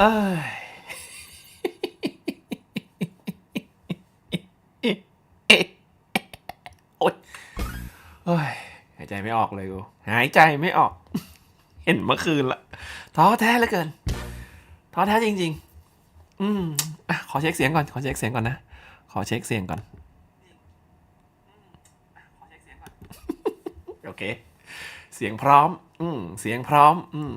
เอ้ยโอ๊ยเอ้ยหายใจไม่ออกเลยกู หายใจไม่ออก เห็นเมื่อคืนละท้อแท้เหลือเกินท้อแท้จริง ๆ อืมอะขอเช็คเสียงก่อน ขอเช็คเสียงก่อนนะ ขอเช็คเสียงก่อน โอเค เสียงพร้อม อืม เสียงพร้อม อืม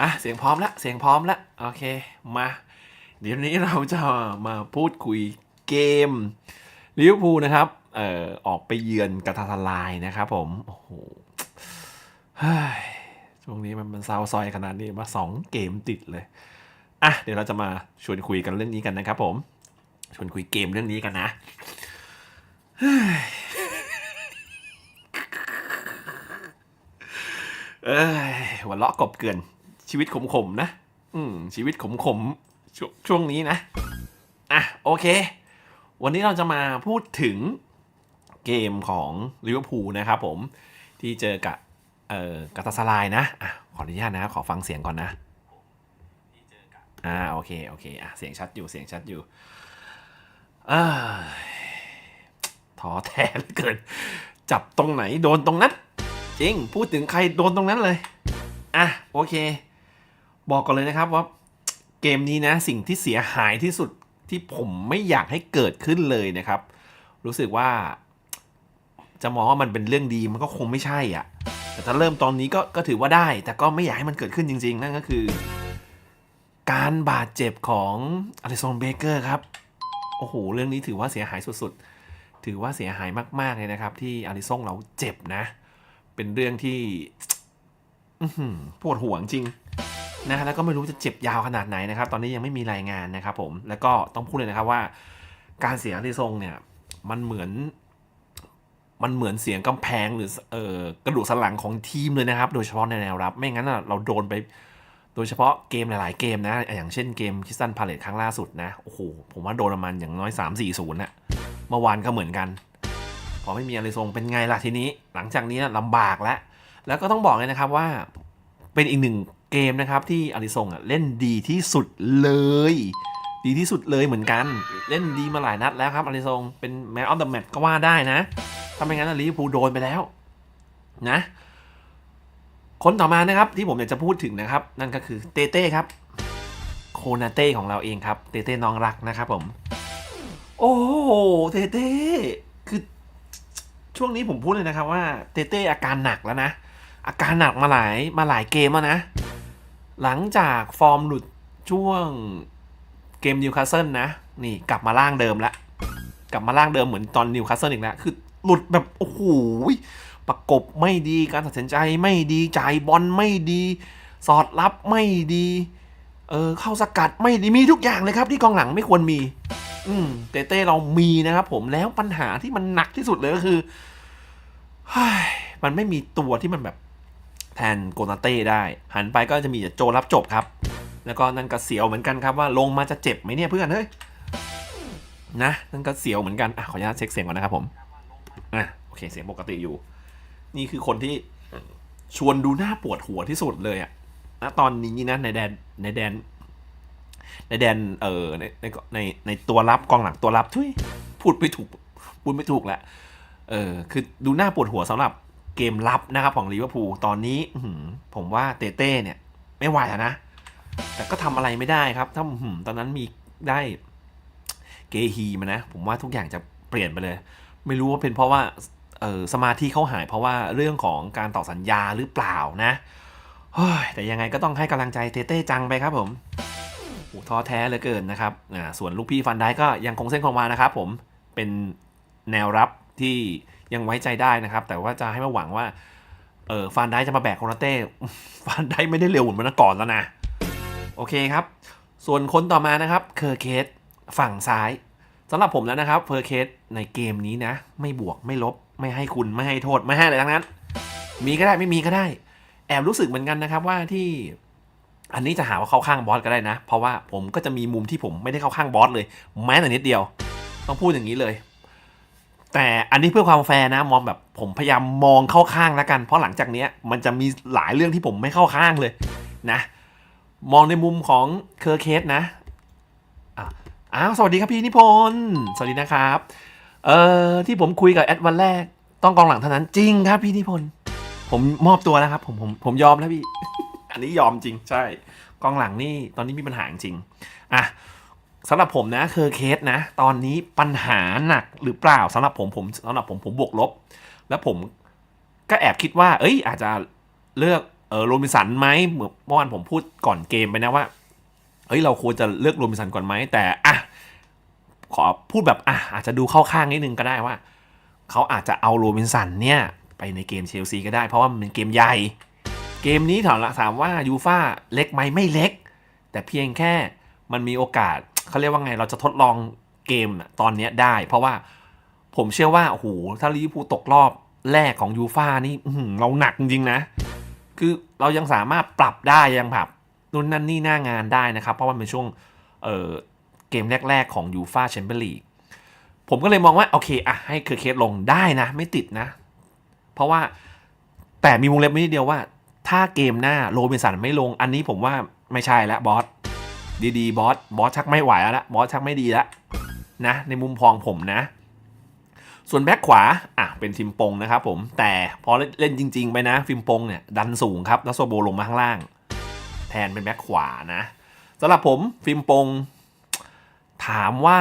อะเสียงพร้อมแล้วเสียงพร้อมแล้วโอเคมา เดี๋ยวนี้เราจะมาพูดคุยเกมลิเวอร์พูลนะครับเอ่อออกไปเยือนกาตาลายนะครับผมโอ้โหเฮ้ยช่วงนี้มันมันซาวซอยขนาดนี้มาสองเกมติดเลยอะเดี๋ยวเราจะมาชวนคุยกันเรื่องนี้กันนะครับผมชวนคุยเกมเรื่องนี้กันนะเอ้ยหัวเราะกบเกลือน ชีวิตขมๆนะ อืมชีวิตขมๆชช่วงนี้นะ อะโอเค วันนี้เราจะมาพูดถึงเกมของลิเวอร์พูลนะครับผมที่เจอกับเอ่อกาตาสลายนะอะขออนุญาตนะขอฟังเสียงก่อนนะอ่าโอเคโอเคอะเสียงชัดอยู่เสียงชัดอยู่อ่าท้อแท้เหลือเกิน จับตรงไหนโดนตรงนั้น จริง พูดถึงใครโดนตรงนั้นเลย อะ โอเค บอกก่อนเลยนะครับว่าเกมนี้นะสิ่งที่เสียหายที่สุดที่ผมไม่อยากให้เกิดขึ้นเลยนะครับ รู้สึกว่า จะมองว่ามันเป็นเรื่องดีมันก็คงไม่ใช่อะ แต่ถ้าเริ่มตอนนี้ก็ก็ถือว่าได้ แต่ก็ไม่อยากให้มันเกิดขึ้นจริง ๆ นั่นก็คือ การบาดเจ็บของอลิซงเบเกอร์ครับ โอ้โห เรื่องนี้ถือว่าเสียหายสุดๆ ถือว่าเสียหายมากๆเลยนะครับ ที่อลิซงเราเจ็บนะ เป็นเรื่องที่ปวดหัวจริง นะแล้วก็ไม่รู้จะเจ็บยาวขนาดไหนนะครับ ตอนนี้ยังไม่มีรายงานนะครับผมแล้วก็ต้องพูดเลยนะครับว่า การเสียอลิซงเนี่ยมันเหมือน มันเหมือนเสียงกำแพงหรือเอ่อกระดูกสันหลังของทีมเลยนะครับ โดยเฉพาะในแนวรับ ไม่งั้นเราโดนไป โดยเฉพาะเกมหลาย ๆ เกมนะ อย่างเช่นเกมคิสตันพาเลตครั้งล่าสุดนะโอ้โหผมว่าโดนประมาณอย่างน้อย3 4 0น่ะเมื่อวานก็เหมือนกัน พอไม่มีอะไรทรงเป็นไงล่ะทีนี้ หลังจากนี้ลำบากแล้วแล้วก็ต้องบอกเลยนะครับว่าเป็นอีกหนึ่ง เกมนะครับที่อาริซงอะเล่นดีที่สุดเลย ดีที่สุดเลยเหมือนกัน เล่นดีมาหลายนัดแล้วครับอาริซงเป็นแมนออฟเดอะแมตช์ก็ว่าได้นะถ้าไม่งั้นอะลิเวอร์พูลโดนไปแล้วนะคนต่อมานะครับที่ผมอยากจะพูดถึงนะครับ นั่นก็คือเตเต้ครับโคนาเต้ของเราเองครับเตเต้น้องรักนะครับผม โอ้เตเต้คือช่วงนี้ผมพูดเลยนะครับว่าเตเต้อาการหนักแล้วนะ อาการหนักมาหลายมาหลายเกมแล้วนะ หลังจากฟอร์มหลุดช่วงเกมนิวคาสเซิลนะ นี่กลับมาล่างเดิมแล้วกลับมาล่างเดิมเหมือนตอนนิวคาสเซิลอีกแล้วคือหลุดแบบ โอ้โหประกบไม่ดีการตัดสินใจไม่ดีจ่ายบอลไม่ดี สอดรับไม่ดีเออเข้าสกัดไม่ดีมีทุกอย่างเลยครับ ที่กองหลังไม่ควรมี อืมเต้เต้เรามีนะครับผมแล้วปัญหาที่มันหนักที่สุดเลยก็คือมันไม่มีตัวที่มันแบบ แทนโกนาเต้ได้ หันไปก็จะมีโจรับจบครับ แล้วก็นั่นก็เสียวเหมือนกันครับว่าลงมาจะเจ็บไหมเนี่ยเพื่อนเฮ้ยนะนั่นก็เสียวเหมือนกันอะขออนุญาตเช็คเสียงก่อนนะครับผมอะโอเคเสียงปกติอยู่ นี่คือคนที่ชวนดูหน้าปวดหัวที่สุดเลยอะณตอนนี้นะในแดนในแดน ในแดนเออในในในในตัวรับกองหลังตัวรับทุยพูดไม่ถูกพูดไม่ถูกแหละเออคือดูหน้าปวดหัวสำหรับ เกมรับนะครับของลิเวอร์พูลตอนนี้ผมว่าเตเต้เนี่ย ไม่ไหวแล้วนะ แต่ก็ทำอะไรไม่ได้ครับ ถ้าตอนนั้นมีได้เกฮีมานะ ผมว่าทุกอย่างจะเปลี่ยนไปเลย ไม่รู้ว่าเป็นเพราะว่าเออสมาธิเขาหายเพราะว่าเรื่องของการต่อสัญญาหรือเปล่านะแต่ยังไงก็ต้องให้กำลังใจเต้เต้จังไปครับผมโอ้ท้อแท้เหลือเกินนะครับส่วนลูกพี่ฟันได้ก็ยังคงเส้นคงวานะครับผมเป็นแนวรับที่ ยังไว้ใจได้นะครับ แต่ว่าจะให้มาหวังว่าเออฟันได้จะมาแบกโคนาเต้ฟันได้ไม่ได้เร็วเหมือนเมื่อก่อนแล้วนะ โอเคครับ ส่วนคนต่อมานะครับเคอร์เคสฝั่งซ้ายสำหรับผมแล้วนะครับเพอร์เคสในเกมนี้นะ ไม่บวกไม่ลบ ไม่ให้คุณไม่ให้โทษไม่ให้อะไรทั้งนั้น มีก็ได้ไม่มีก็ได้ แอบรู้สึกเหมือนกันนะครับว่าที่ อันนี้จะหาว่าเข้าข้างบอสก็ได้นะ เพราะว่าผมก็จะมีมุมที่ผมไม่ได้เข้าข้างบอสเลย แม้แต่นิดเดียว ต้องพูดอย่างนี้เลย แต่อันนี้เพื่อความแฟร์นะมองแบบผมพยายามมองเข้าข้างแล้วกัน เพราะหลังจากเนี้ยมันจะมีหลายเรื่องที่ผมไม่เข้าข้างเลยนะ มองในมุมของเคอร์เคสนะอะอ้าวสวัสดีครับพี่นิพนธ์สวัสดีนะครับเอ่อที่ผมคุยกับแอดวันแรก ต้องกองหลังเท่านั้นจริงครับพี่นิพนธ์ผมมอบตัวแล้วครับผมผมผมยอมแล้วพี่ อันนี้ยอมจริงใช่ กองหลังนี่ตอนนี้มีปัญหาจริงอะ สำหรับผมนะเคอร์เคสนะ ตอนนี้ปัญหาหนักหรือเปล่าสำหรับผมผมสำหรับผมผมบวกลบ แล้วผมก็แอบคิดว่า เอ้ย อาจจะเลือกเออโรบินสันไหมเมื่อวานผมพูดก่อนเกมไปนะว่าเฮ้ยเราควรจะเลือกโรบินสันก่อนไหมแต่อะขอพูดแบบอะอาจจะดูเข้าข้างนิดนึงก็ได้ว่า เขาอาจจะเอาโรบินสันเนี่ยไปในเกมเชลซีก็ได้เพราะว่ามันเป็นเกมใหญ่ เกมนี้ถามละถามว่ายูฟ่าเล็กไหมไม่เล็ก แต่เพียงแค่มันมีโอกาส เขาเรียกว่าไงเราจะทดลองเกมน่ะตอนนี้ได้ เพราะว่าผมเชื่อว่าโอ้โหถ้าลิเวอร์พูลตกรอบแรกของยูฟ่านี่เราหนักจริงนะ คือเรายังสามารถปรับได้ยังแบบนู่นนั่นนี่หน้างานได้นะครับ เพราะว่ามันเป็นช่วงเเกมแรก ๆ ของยูฟ่าแชมเปี้ยนลีกผมก็เลยมองว่า โอเคอะให้เคอร์เคสลงได้นะ ไม่ติดนะ เพราะว่าแต่มีวงเล็บไม่นิดเดียวว่า ถ้าเกมหน้าโรบินสันไม่ลง อันนี้ผมว่าไม่ใช่แล้วบอส ดีๆบอสบอสชักไม่ไหวแล้วละบอสชักไม่ดีแล้วนะในมุมพองผมนะ ส่วนแบ็คขวาอะเป็นฟิมปงนะครับผมแต่พอเล่นจริง ๆ ไปนะ ฟิมปงเนี่ยดันสูงครับแล้วโซโบลงมาข้างล่าง แทนเป็นแบ็คขวานะสำหรับผมฟิมปงถามว่า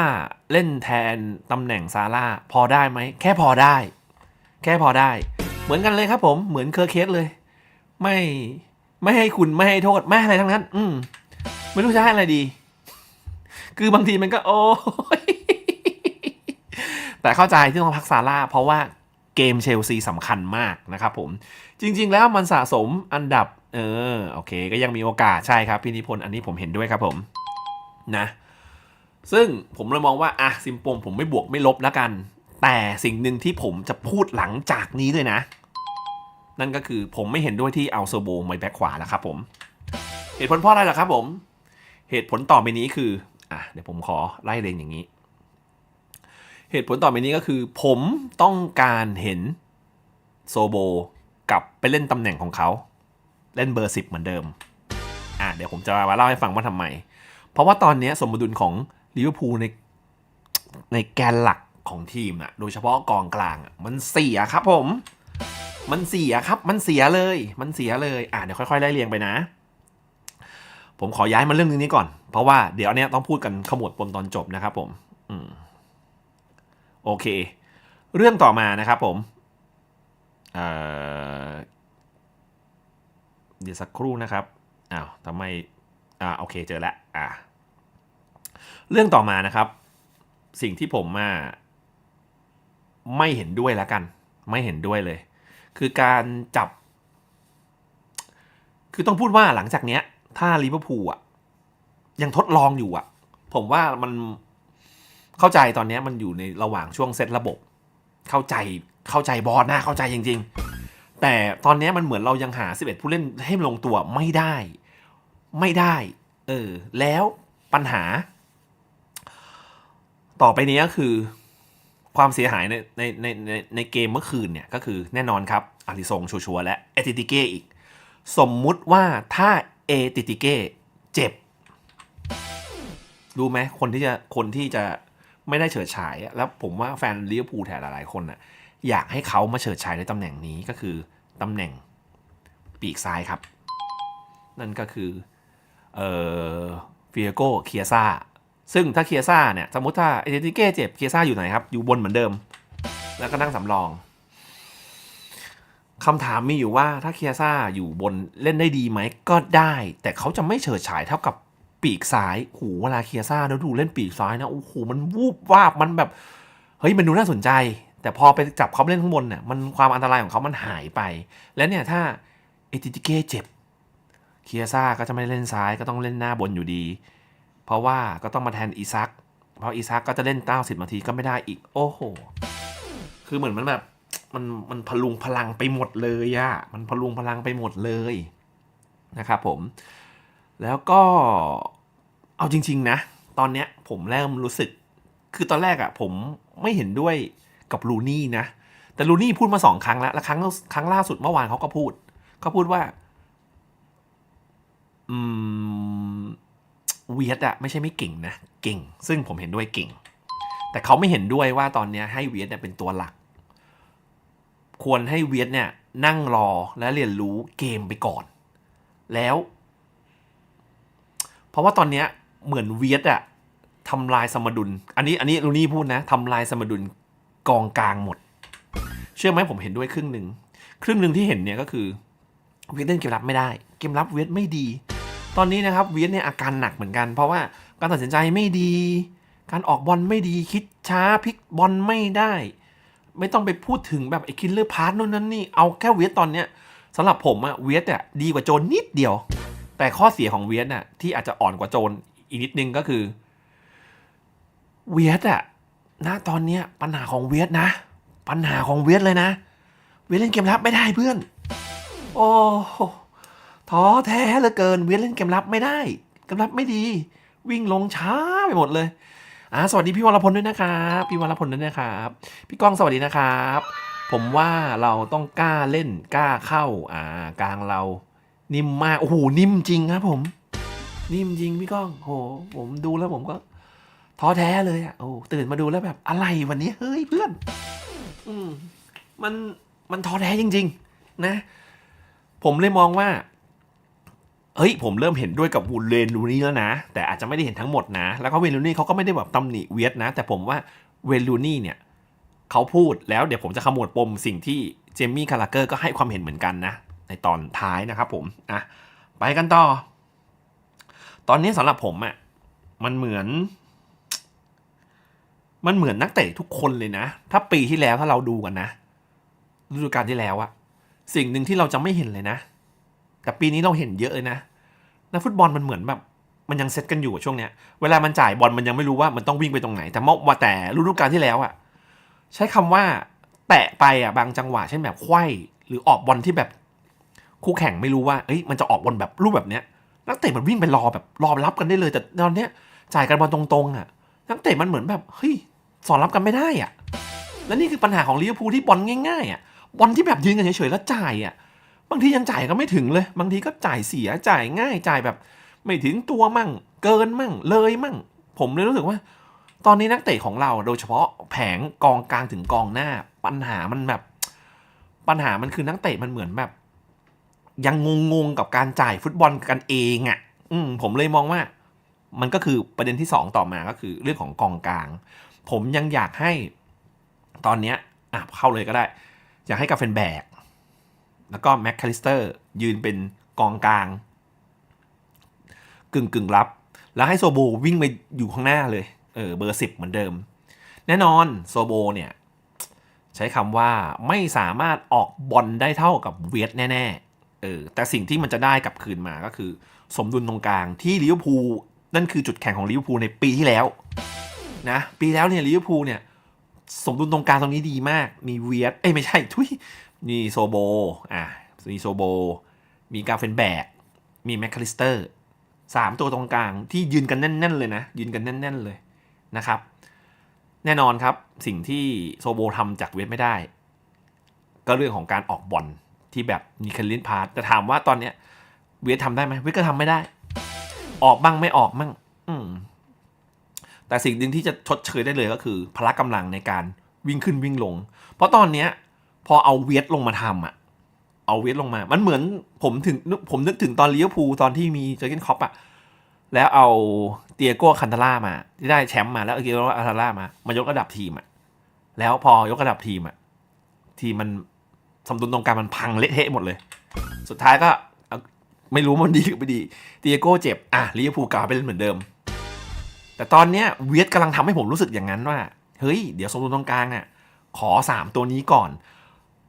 เล่นแทนตำแหน่งซาร่าพอได้ไหมแค่พอได้ แค่พอได้ เหมือนกันเลยครับผมเหมือนเคอร์เคสเลย ไม่ไม่ให้คุณไม่ให้โทษไม่อะไรทั้งนั้น อืม ไม่รู้จะให้อะไรดี คือบางทีมันก็ โอ้ยแต่เข้าใจที่ต้องพักซาร่าเพราะว่าเกมเชลซีสำคัญมากนะครับผม จริง ๆ แล้วมันสะสมอันดับ เออ โอเค ก็ยังมีโอกาสใช่ครับพี่นิพนธ์อันนี้ผมเห็นด้วยครับผมนะ ซึ่งผมเลยมองว่าอะซิมปงผมไม่บวกไม่ลบแล้วกัน แต่สิ่งหนึ่งที่ผมจะพูดหลังจากนี้เลยนะ นั่นก็คือผมไม่เห็นด้วยที่เอาโซโบมาแบ็คขวาแล้วครับผม เหตุผลเพราะอะไรล่ะครับผม เหตุผลต่อไปนี้คืออะเดี๋ยวผมขอไล่เรียงอย่างนี้ เหตุผลต่อไปนี้ก็คือ ผมต้องการเห็นโซโบกลับไปเล่นตำแหน่งของเขา เล่นเบอร์สิบเหมือนเดิมอะเดี๋ยวผมจะมาเล่าให้ฟังว่าทำไม เพราะว่าตอนนี้สมดุลของลิเวอร์พูลในในแกนหลักของทีมอะโดยเฉพาะกองกลางอะมันเสียครับผม มันเสียครับ มันเสียเลย มันเสียเลย อะเดี๋ยวค่อยๆไล่เรียงไปนะ ผมขอย้ายมาเรื่องนี้ก่อน เพราะว่าเดี๋ยวอันเนี้ยต้องพูดกันขมวดปมตอนจบนะครับผมอืมโอเค เรื่องต่อมานะครับผมเเดี๋ยวสักครู่นะครับอ้าวทำไมอ่าโอเคเจอแล้วอ่าเรื่องต่อมานะครับ สิ่งที่ผมมาไม่เห็นด้วยแล้วกัน ไม่เห็นด้วยเลย คือการจับ คือต้องพูดว่าหลังจากเนี้ย ถ้าลิเวอร์พูลอะ ยังทดลองอยู่อะ ผมว่ามันเข้าใจตอนนี้มันอยู่ในระหว่างช่วงเซตระบบ เข้าใจเข้าใจบอลนะเข้าใจจริง ๆ แต่ตอนนี้มันเหมือนเรายังหา 11 ผู้เล่นให้ลงตัวไม่ได้ ไม่ได้ เออ แล้วปัญหา ต่อไปนี้ก็คือ ความเสียหายในในในในในเกมเมื่อคืนเนี่ย ก็คือแน่นอนครับอาริซงชัวร์และเอติติเก้อีก สมมุติว่าถ้าเเอติติเก้เจ็บรู้ไหมคนที่จะคนที่จะไม่ได้เฉิดฉายอะแล้วผมว่าแฟนลิเวอร์พูลแถวหลายๆคนน่ะอยากให้เขามาเฉิดฉายในตำแหน่งนี้ก็คือตำแหน่งปีกซ้ายครับ นั่นก็คือเอ่อฟิเอโกเคียซ่าซึ่งถ้าเคียซ่าเนี่ย สมมติถ้าเอเดติเก้เจ็บเคียซ่าอยู่ไหนครับ อยู่บนเหมือนเดิม แล้วก็นั่งสำรอง คำถามมีอยู่ว่าถ้าเคียซ่าอยู่บนเล่นได้ดีไหมก็ได้ แต่เขาจะไม่เฉิดฉายเท่ากับปีกซ้ายโหเวลาเคียซ่าแล้วดูเล่นปีกซ้ายนะโอ้โหมันวูบวาบมันแบบเฮ้ยมันดูน่าสนใจ แต่พอไปจับเขาเล่นข้างบนเนี่ยมันความอันตรายของเขามันหายไป และเนี่ยถ้าเอติติเก้เจ็บเคียซ่าก็จะไม่เล่นซ้ายก็ต้องเล่นหน้าบนอยู่ดี เพราะว่าก็ต้องมาแทนอีซักเพราะอีซักก็จะเล่น90นาทีก็ไม่ได้อีก โอ้โห คือเหมือนมันแบบ มันมันพลุงพลังไปหมดเลยอะมันพลุงพลังไปหมดเลยนะครับผม แล้วก็เอาจริง ๆ นะ ตอนเนี้ยผมเริ่มรู้สึก คือตอนแรกอะผมไม่เห็นด้วยกับลูนี่นะ แต่ลูนี่พูดมาสองครั้งแล้ว แล้วครั้งครั้งล่าสุดเมื่อวานเขาก็พูดเขาพูดว่า อืมเวียดอะไม่ใช่ไม่เก่งนะ เก่ง ซึ่งผมเห็นด้วยเก่ง แต่เขาไม่เห็นด้วยว่าตอนเนี้ยให้เวียดเนี่ยเป็นตัวหลัก ควรให้เวียดเนี่ยนั่งรอและเรียนรู้เกมไปก่อน แล้ว เพราะว่าตอนเนี้ยเหมือนเวียดอะทำลายสมดุล อันนี้อันนี้ลูนี่พูดนะทำลายสมดุลกองกลางหมด เชื่อไหมผมเห็นด้วยครึ่งหนึ่งครึ่งหนึ่งที่เห็นเนี่ยก็คือเวียดเล่นเกมรับไม่ได้ เกมรับเวียดไม่ดี ตอนนี้นะครับเวียดเนี่ยอาการหนักเหมือนกัน เพราะว่าการตัดสินใจไม่ดี การออกบอลไม่ดีคิดช้าพลิกบอลไม่ได้ ไม่ต้องไปพูดถึงแบบไอ้คินเลอร์พาร์ทนู่นนั่นนี่ เอาแค่เวียดตอนเนี้ยสำหรับผมอะเวียดอะดีกว่าโจนนิดเดียว แต่ข้อเสียของเวียดน่ะที่อาจจะอ่อนกว่าโจนอีกนิดนึงก็คือเวียดอะณตอนเนี้ยปัญหาของเวียดนะ ปัญหาของเวียดเลยนะ เวียดเล่นเกมรับไม่ได้เพื่อน โอ้โหท้อแท้เหลือเกิน เวียดเล่นเกมรับไม่ได้เกมรับไม่ดี วิ่งลงช้าไปหมดเลย อ่าสวัสดีพี่วรพลด้วยนะครับพี่วรพลด้วยนะครับพี่ก้องสวัสดีนะครับ ผมว่าเราต้องกล้าเล่นกล้าเข้าอ่ากลางเรา นิ่มมากโอ้โหนิ่มจริงครับ ผม นิ่มจริงพี่ก้องโหผมดูแล้วผมก็ท้อแท้เลยอะโอ้ตื่นมาดูแล้วแบบอะไรวันนี้เฮ้ยเพื่อน อืมมันมันท้อแท้จริง ๆ นะ ผมเลยมองว่า เฮ้ยผมเริ่มเห็นด้วยกับวูเลนลูนี่แล้วนะ แต่อาจจะไม่ได้เห็นทั้งหมดนะ แล้วก็เวนลูนี่เขาก็ไม่ได้แบบตำหนิเวียดนะ แต่ผมว่าเวนลูนี่เนี่ยเขาพูดแล้วเดี๋ยวผมจะขมวดปมสิ่งที่เจมี่คาราเกอร์ก็ให้ความเห็นเหมือนกันนะ ในตอนท้ายนะครับผมอะไปกันต่อ ตอนนี้สำหรับผมอะ่ะมันเหมือน มันเหมือนนักเตะทุกคนเลยนะ ถ้าปีที่แล้วถ้าเราดูกันนะฤดูกาลที่แล้วอะสิ่งหนึ่งที่เราจะไม่เห็นเลยนะ แต่ปีนี้เราเห็นเยอะเลยนะ นักฟุตบอลมันเหมือนแบบมันยังเซตกันอยู่ช่วงเนี้ยเวลามันจ่ายบอลมันยังไม่รู้ว่ามันต้องวิ่งไปตรงไหน แต่เมื่อว่าแต่ฤดูกาลที่แล้วอะใช้คำว่าแตะไปอะบางจังหวะเช่นแบบไขว้หรือออกบอลที่แบบ คู่แข่งไม่รู้ว่าเอ้ยมันจะออกบอลแบบรูปแบบเนี้ยนักเตะมันวิ่งไปรอแบบรอรับกันได้เลยแต่ตอนเนี้ยจ่ายกันบอลตรงๆอะนักเตะมันเหมือนแบบเฮ้ยสอนรับกันไม่ได้อะและนี่คือปัญหาของลิเวอร์พูลที่บอลง่ายๆอะบอลที่แบบยืนกันเฉยๆแล้วจ่ายอะ บางทียังจ่ายก็ไม่ถึงเลย บางทีก็จ่ายเสียจ่ายง่ายจ่ายแบบ ไม่ถึงตัวมั่ง เกินมั่ง เลยมั่ง ผมเลยรู้สึกว่า ตอนนี้นักเตะของเราโดยเฉพาะแผงกองกลางถึงกองหน้า ปัญหามันแบบ ปัญหามันคือนักเตะมันเหมือนแบบ ยังงงๆกับการจ่ายฟุตบอลกันเองอะ่ะ อืมผมเลยมองว่า มันก็คือประเด็นที่สองต่อมาก็คือเรื่องของกองกลาง ผมยังอยากให้ ตอนเนี้ยอะเข้าเลยก็ได้ อยากให้กาเฟนแบก แล้วก็แม็กคาลิสเตอร์ยืนเป็นกองกลาง กึ่งกึ่งรับ แล้วให้โซโบวิ่งไปอยู่ข้างหน้าเลยเออเบอร์สิบเหมือนเดิม แน่นอนโซโบเนี่ยใช้คำว่าไม่สามารถออกบอลได้เท่ากับเวียดแน่ๆเออแต่สิ่งที่มันจะได้กลับคืนมาก็คือ สมดุลตรงกลางที่ลิเวอร์พูลนั่นคือจุดแข็งของลิเวอร์พูลในปีที่แล้วนะปีแล้วเนี่ยลิเวอร์พูลเนี่ยสมดุลตรงกลางตรงนี้ดีมาก มีเวียดเอ้ยไม่ใช่ทุย มีโซโบอะมีโซโบ มีกาเฟนแบก มีแมคคาลิสเตอร์สามตัวตรงกลางที่ยืนกันแน่น ๆ เลยนะ ยืนกันแน่น ๆ เลยนะครับ แน่นอนครับสิ่งที่โซโบทำจากเวทไม่ได้ ก็เรื่องของการออกบอลที่แบบมีคันลินพาร์ตแต่ถามว่าตอนเนี้ยเวททำได้ไหมเวทก็ทำไม่ได้ ออกบ้างไม่ออกบ้างอืมแต่สิ่งหนึ่งที่จะชดเชยได้เลยก็คือ พละกำลังในการวิ่งขึ้นวิ่งลง เพราะตอนเนี้ย พอเอาเวทลงมาทำอะ เอาเวทลงมา มันเหมือนผมถึงผมนึกถึงตอนลิเวอร์พูลตอนที่มีเจอร์เกนคอปอะ แล้วเอาเตียโก้คันตาล่ามา ที่ได้แชมป์มาแล้วเอาเตียโก้คันตาล่ามามายกระดับทีมอะ แล้วพอยกระดับทีมอะ ทีมมันสมดุลตรงกลางมันพังเละเทะหมดเลย สุดท้ายก็ไม่รู้มันดีหรือไม่ดีเตียโก้เจ็บ อะลิเวอร์พูลกลับมาไปเล่นเหมือนเดิม แต่ตอนเนี้ยเวียดกำลังทำให้ผมรู้สึกอย่างนั้นว่า เฮ้ย เดี๋ยวสมดุลตรงกลางอะขอสามตัวนี้ก่อน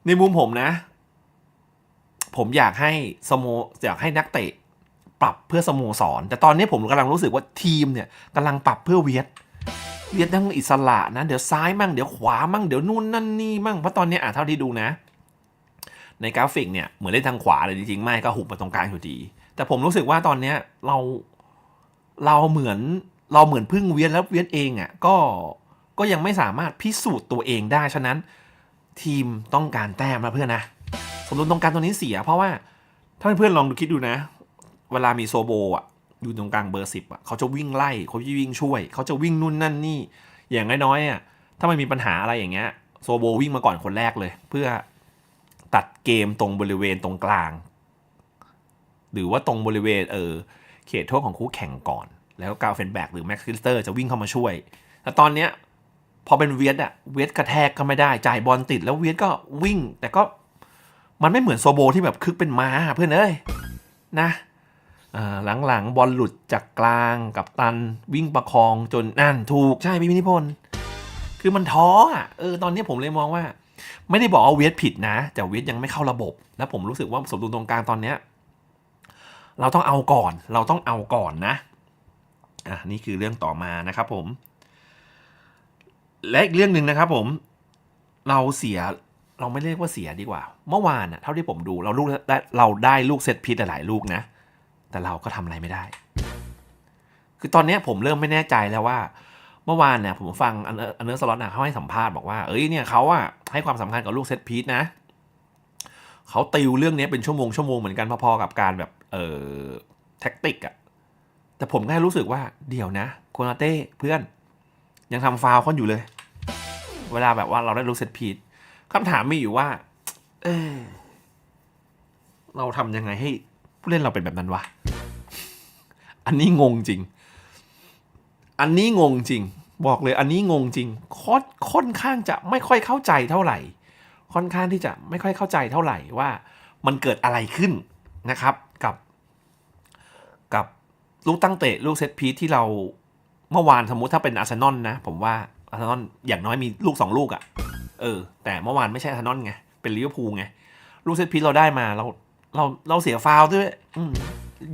ในมุมผมนะ ผมอยากให้สโมอยากให้นักเตะ ปรับเพื่อสโมสร แต่ตอนนี้ผมกำลังรู้สึกว่าทีมเนี่ยกำลังปรับเพื่อเวียดเวียดทั้งอิสระนะเดี๋ยวซ้ายมั่งเดี๋ยวขวามั่งเดี๋ยวนู่นนั่นนี่มั่งเพราะตอนนี้อะเท่าที่ดูนะ ในกราฟิกเนี่ยเหมือนเล่นทางขวาเลยจริงๆไม่ก็หุบมาตรงกลางอยู่ดี แต่ผมรู้สึกว่าตอนเนี้ยเราเราเหมือนเราเหมือนพึ่งเวียดแล้วเวียดเองอะก็ก็ยังไม่สามารถพิสูจน์ตัวเองได้ฉะนั้น ทีมต้องการแต้มนะเพื่อนนะ สมดุลตรงกลางตัวนี้เสีย เพราะว่าถ้าเพื่อนลองดูคิดดูนะ เวลามีโซโบอะอยู่ตรงกลางเบอร์สิบอะเขาจะวิ่งไล่เขาจะวิ่งช่วย เขาจะวิ่งนู่นนั่นนี่ อย่างน้อยๆอะถ้ามันมีปัญหาอะไรอย่างเงี้ยโซโบวิ่งมาก่อนคนแรกเลย เพื่อตัดเกมตรงบริเวณตรงกลาง หรือว่าตรงบริเวณเออเขตโทษของคู่แข่งก่อน แล้วกาวเฟนแบกหรือแม็กซ์คิสเตอร์จะวิ่งเข้ามาช่วยแต่ตอนเนี้ย พอเป็นเวียดอะเวียดกระแทกก็ไม่ได้จ่ายบอลติดแล้วเวียดก็วิ่ง แต่ก็มันไม่เหมือนโซโบที่แบบคึกเป็นม้าเพื่อนเอ้ยนะหลังๆบอลหลุดจากกลางกับตันวิ่งประคองจนนั่นถูกใช่พี่มินิพนธ์คือมันท้ออะเออตอนนี้ผมเลยมองว่า ไม่ได้บอกว่าเวียดผิดนะ แต่เวียดยังไม่เข้าระบบ แล้วผมรู้สึกว่าสมดุลตรงกลางตอนเนี้ยเราต้องเอาก่อน เราต้องเอาก่อนนะอะนี่คือเรื่องต่อมานะครับผม และอีกเรื่องหนึ่งนะครับผมเราเสียเราไม่เรียกว่าเสียดีกว่า เมื่อวานน่ะเท่าที่ผมดูเราลูกได้เราได้ลูกเซตพิษหลายลูกนะ แต่เราก็ทำอะไรไม่ได้ คือตอนนี้ผมเริ่มไม่แน่ใจแล้วว่า เมื่อวานเนี่ยผมฟังอันเนอร์อันเนอร์สล็อตนะเขาให้สัมภาษณ์บอกว่า เอ้ยเนี่ยเขาอะให้ความสำคัญกับลูกเซตพีทนะเขาติวเรื่องนี้เป็นชั่วโมงชั่วโมงเหมือนกันพอๆกับการแบบเออแท็กติกอะแต่ผมแค่รู้สึกว่าเดี๋ยวนะโคนาเต้เพื่อน ยังทำฟาวล์เขาอยู่เลย เวลาแบบว่าเราได้ลูกเซตพีทคำถามมีอยู่ว่า เออเราทำยังไงให้ผู้เล่นเราเป็นแบบนั้นวะ อันนี้งงจริง อันนี้งงจริง บอกเลยอันนี้งงจริงค่อนค่อนข้างจะไม่ค่อยเข้าใจเท่าไหร่ ค่อนข้างที่จะไม่ค่อยเข้าใจเท่าไหร่ว่ามันเกิดอะไรขึ้นนะครับกับ กับลูกตั้งเตะลูกเซตพีทที่เรา เมื่อวานสมมุติถ้าเป็นอาร์เซนอลนะ ผมว่าอาร์เซนอลอย่างน้อยมีลูกสองลูกอะ่ะ เออ แต่เมื่อวานไม่ใช่อาร์เซนอลไง เป็นลิเวอร์พูลไง ลูกเซตพีเราได้มาเราเราเราเสียฟาวด้วยอื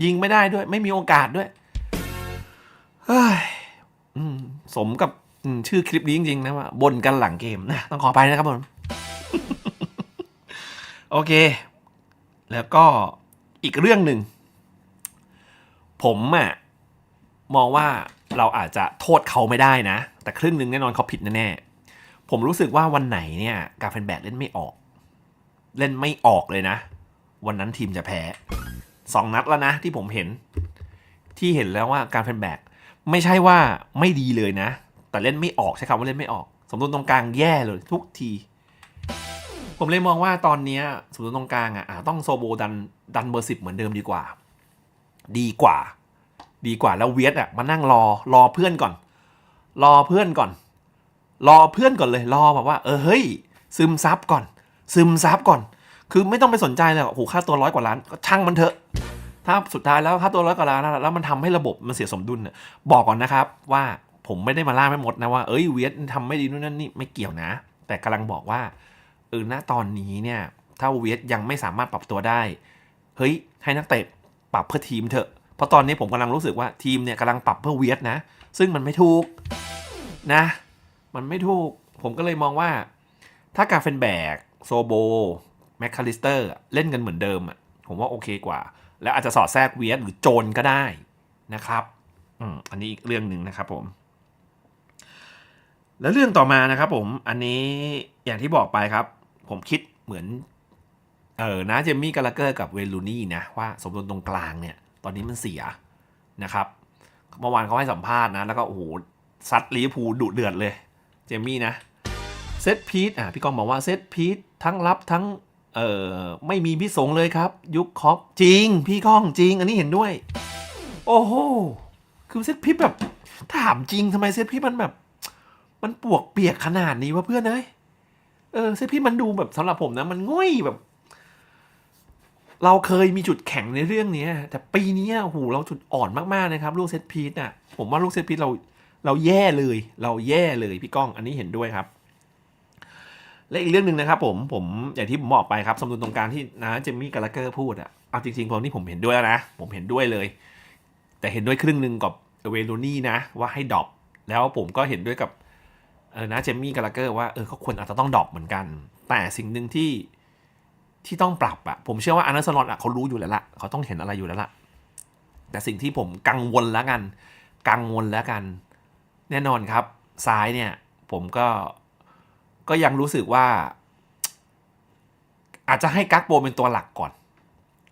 ยิงไม่ได้ด้วย ไม่มีโอกาสด้วยเฮ้ยสมกับชื่อคลิปนี้จริงๆนะว่าบนกันหลังเกมนะต้องขอไปนะครับผมโอเค แล้วก็อีกเรื่องหนึ่ง ผมอะมองว่า เราอาจจะโทษเขาไม่ได้นะ แต่ครึ่งหนึ่งแน่นอนเขาผิดแน่ๆผมรู้สึกว่าวันไหนเนี่ยกาเฟนแบกเล่นไม่ออก เล่นไม่ออกเลยนะ วันนั้นทีมจะแพ้สองนัดแล้วนะที่ผมเห็น ที่เห็นแล้วว่าการเฟนแบกไม่ใช่ว่าไม่ดีเลยนะ แต่เล่นไม่ออกใช้คำว่าเล่นไม่ออก สมดุลตรงกลางแย่เลยทุกที ผมเลยมองว่าตอนนี้สมดุลตรงกลางอะอะต้องโซโบดันดันเบอร์สิบเหมือนเดิมดีกว่า ดีกว่า ดีกว่าแล้วเวียดอะมานั่งรอรอเพื่อนก่อน รอเพื่อนก่อน รอเพื่อนก่อนเลยรอแบบว่า เออเฮ้ย ซึมซับก่อน ซึมซับก่อน คือไม่ต้องไปสนใจเลยโอ้โหค่าตัวร้อยกว่าล้านก็ช่างมันเถอะ ถ้าสุดท้ายแล้วค่าตัวร้อยกว่าล้านแล้วมันทำให้ระบบมันเสียสมดุลน่ะบอกก่อนนะครับว่าผมไม่ได้มาล่าไม่หมดนะว่าเอ้ยเวียดทำไม่ดีนู่นนั่นนี่ไม่เกี่ยวนะ แต่กำลังบอกว่าเออณตอนนี้เนี่ยถ้าเวียดยังไม่สามารถปรับตัวได้ เฮ้ย ให้นักเตะปรับเพื่อทีมเถอะ เพราะตอนนี้ผมกำลังรู้สึกว่าทีมเนี่ยกำลังปรับเพื่อเวียดนะ ซึ่งมันไม่ถูกนะ มันไม่ถูก ผมก็เลยมองว่า ถ้ากาเฟนแบกโซโบแมคคาลิสเตอร์เล่นกันเหมือนเดิมอะผมว่าโอเคกว่า แล้วอาจจะสอดแทรกเวียดหรือโจนก็ได้นะครับอืมอันนี้อีกเรื่องหนึ่งนะครับผม แล้วเรื่องต่อมานะครับผมอันนี้อย่างที่บอกไปครับ ผมคิดเหมือนเออนะเจมมี่กาลาเกอร์กับเวลูนี่นะว่าสมดุลตรงกลางเนี่ย อนนี้มันเสียนะครับเมื่อวานเขาให้สัมภาษณ์นะ แล้วก็โอ้โหซัดลีเวอร์พูลดุเดือดเลย เจมี่นะเซตพีทอะพี่กองบอกว่าเซตพีททั้งรับทั้งเอ่อไม่มีพี่สงเลยครับ ยุคคอปจริง พี่ก้องจริง อันนี้เห็นด้วย โอ้โหคือเซตพีทแบบถามจริงทำไมเซตพีทมันแบบ มันปวกเปียกขนาดนี้วะเพื่อนเอ้ยเออเซตพีทมันดูแบบสำหรับผมนะ มันง่อยแบบ เราเคยมีจุดแข็งในเรื่องนี้แต่ปีนี้โอ้โหเราจุดอ่อนมากๆนะครับ ลูกเซตพีทอะผมว่าลูกเซตพีทเราเราแย่เลย เราแย่เลยพี่ก้องอันนี้เห็นด้วยครับ และอีกเรื่องหนึ่งนะครับ ผมผมอย่างที่ผมบอกไปครับสมดุลตรงกลางที่นะเจมี่กาลเกอร์พูดอะเอาจริงๆผมนี่ผมเห็นด้วยแล้วนะ ผมเห็นด้วยเลย แต่เห็นด้วยครึ่งหนึ่งกับเวโรนี่นะ ว่าให้ดรอปแล้วผมก็เห็นด้วยกับเออนะเจมี่กาลเกอร์ว่าเออเขาควรอาจจะต้องดรอปเหมือนกัน แต่สิ่งหนึ่งที่ ที่ต้องปรับอะผมเชื่อว่าอันนั้นสลอตอะเขารู้อยู่แล้วละเขาต้องเห็นอะไรอยู่แล้วละแต่สิ่งที่ผมกังวลแล้วกัน กังวลแล้วกัน แน่นอนครับ ซ้ายเนี่ยผมก็ก็ยังรู้สึกว่า อาจจะให้กักโบเป็นตัวหลักก่อน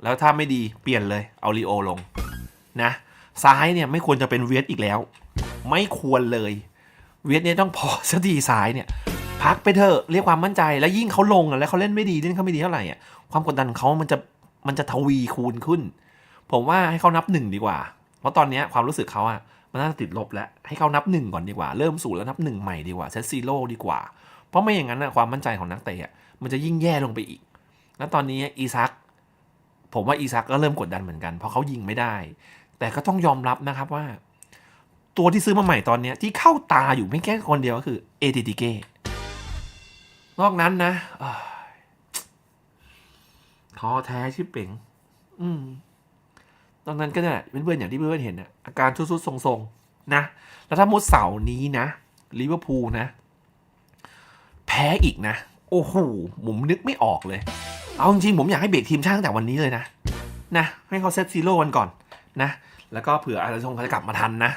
แล้วถ้าไม่ดีเปลี่ยนเลยเอาลีโอลงนะซ้ายเนี่ยไม่ควรจะเป็นเวียดอีกแล้ว ไม่ควรเลย เวียดเนี่ยต้องพอสักทีซ้ายเนี่ย พักไปเถอะเรียกความมั่นใจแล้วยิ่งเขาลงอะแล้วเขาเล่นไม่ดีเล่นเขาไม่ดีเท่าไหร่อะความกดดันเขามันจะมันจะทวีคูณขึ้น ผมว่าให้เขานับหนึ่งดีกว่า เพราะตอนนี้ความรู้สึกเขาอะมันน่าจะติดลบแล้วให้เขานับหนึ่งก่อนดีกว่า เริ่มศูนย์แล้วนับหนึ่งใหม่ดีกว่าเซตซีโร่ดีกว่า เพราะไม่อย่างนั้นนะความมั่นใจของนักเตะอะมันจะยิ่งแย่ลงไปอีก แล้วตอนนี้อีซักผมว่าอีซักก็เริ่มกดดันเหมือนกันเพราะเขายิงไม่ได้ แต่ก็ต้องยอมรับนะครับว่า ตัวที่ซื้อมาใหม่ตอนนี้ที่เข้าตาอยู่ไม่แค่คนเดียวก็คือเอติติเก้ นอกนั้นนะท้อแท้ชิบเป๋งอืมตอนนั้นก็เนี่ยเพื่อนๆอย่างที่เพื่อนๆเห็นน่ะอาการทุดๆทรงๆ นะ แล้วถ้ามุดเสาร์นี้นะลิเวอร์พูลนะ แพ้อีกนะ โอ้โหผมนึกไม่ออกเลย เอาจริงๆผมอยากให้เบรกทีมชาติตั้งแต่วันนี้เลยนะ นะ ให้เขาเซตซีโร่กันก่อนนะ แล้วก็เผื่ออาจจะชงเขาจะกลับมาทันนะ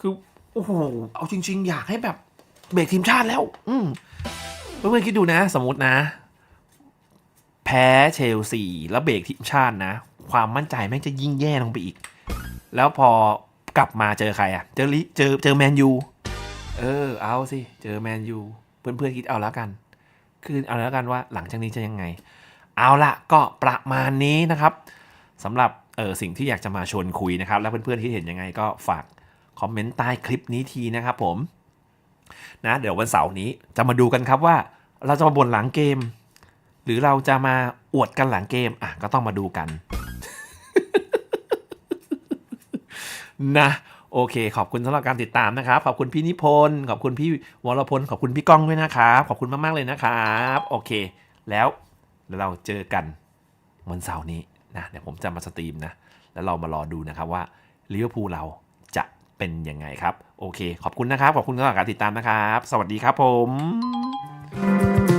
คือ โอ้โหเอาจริง ๆ อยากให้แบบเบรกทีมชาติแล้ว อืม เพื่อนๆคิดดูนะ สมมตินะ แพ้เชลซีแล้วเบรกทีมชาตินะ ความมั่นใจแม่งจะยิ่งแย่ลงไปอีก แล้วพอกลับมาเจอใครอะเจอลิเจอเจอแมนยูเออเอาสิเจอแมนยูเพื่อนๆคิดเอาแล้วกัน คือเอาแล้วกันว่าหลังจากนี้จะยังไง เอาละก็ประมาณนี้นะครับสำหรับเออสิ่งที่อยากจะมาชวนคุยนะครับ แล้วเพื่อนๆที่เห็นยังไงก็ฝากคอมเมนต์ใต้คลิปนี้ทีนะครับผม นะเดี๋ยววันเสาร์นี้จะมาดูกันครับว่า เราจะมาบ่นหลังเกม หรือเราจะมาอวดกันหลังเกมอะก็ต้องมาดูกัน นะโอเค ขอบคุณสำหรับการติดตามนะครับ ขอบคุณพี่นิพนธ์ขอบคุณพี่วรพลขอบคุณพี่ก้องด้วยนะครับ ขอบคุณมาก ๆ เลยนะครับ โอเค แล้วเราเจอกันวันเสาร์นี้นะเดี๋ยวผมจะมาสตรีมนะ แล้วเรามารอดูนะครับว่าลิเวอร์พูลเรา เป็นยังไงครับ โอเค ขอบคุณนะครับ ขอบคุณสำหรับการติดตามนะครับ สวัสดีครับผม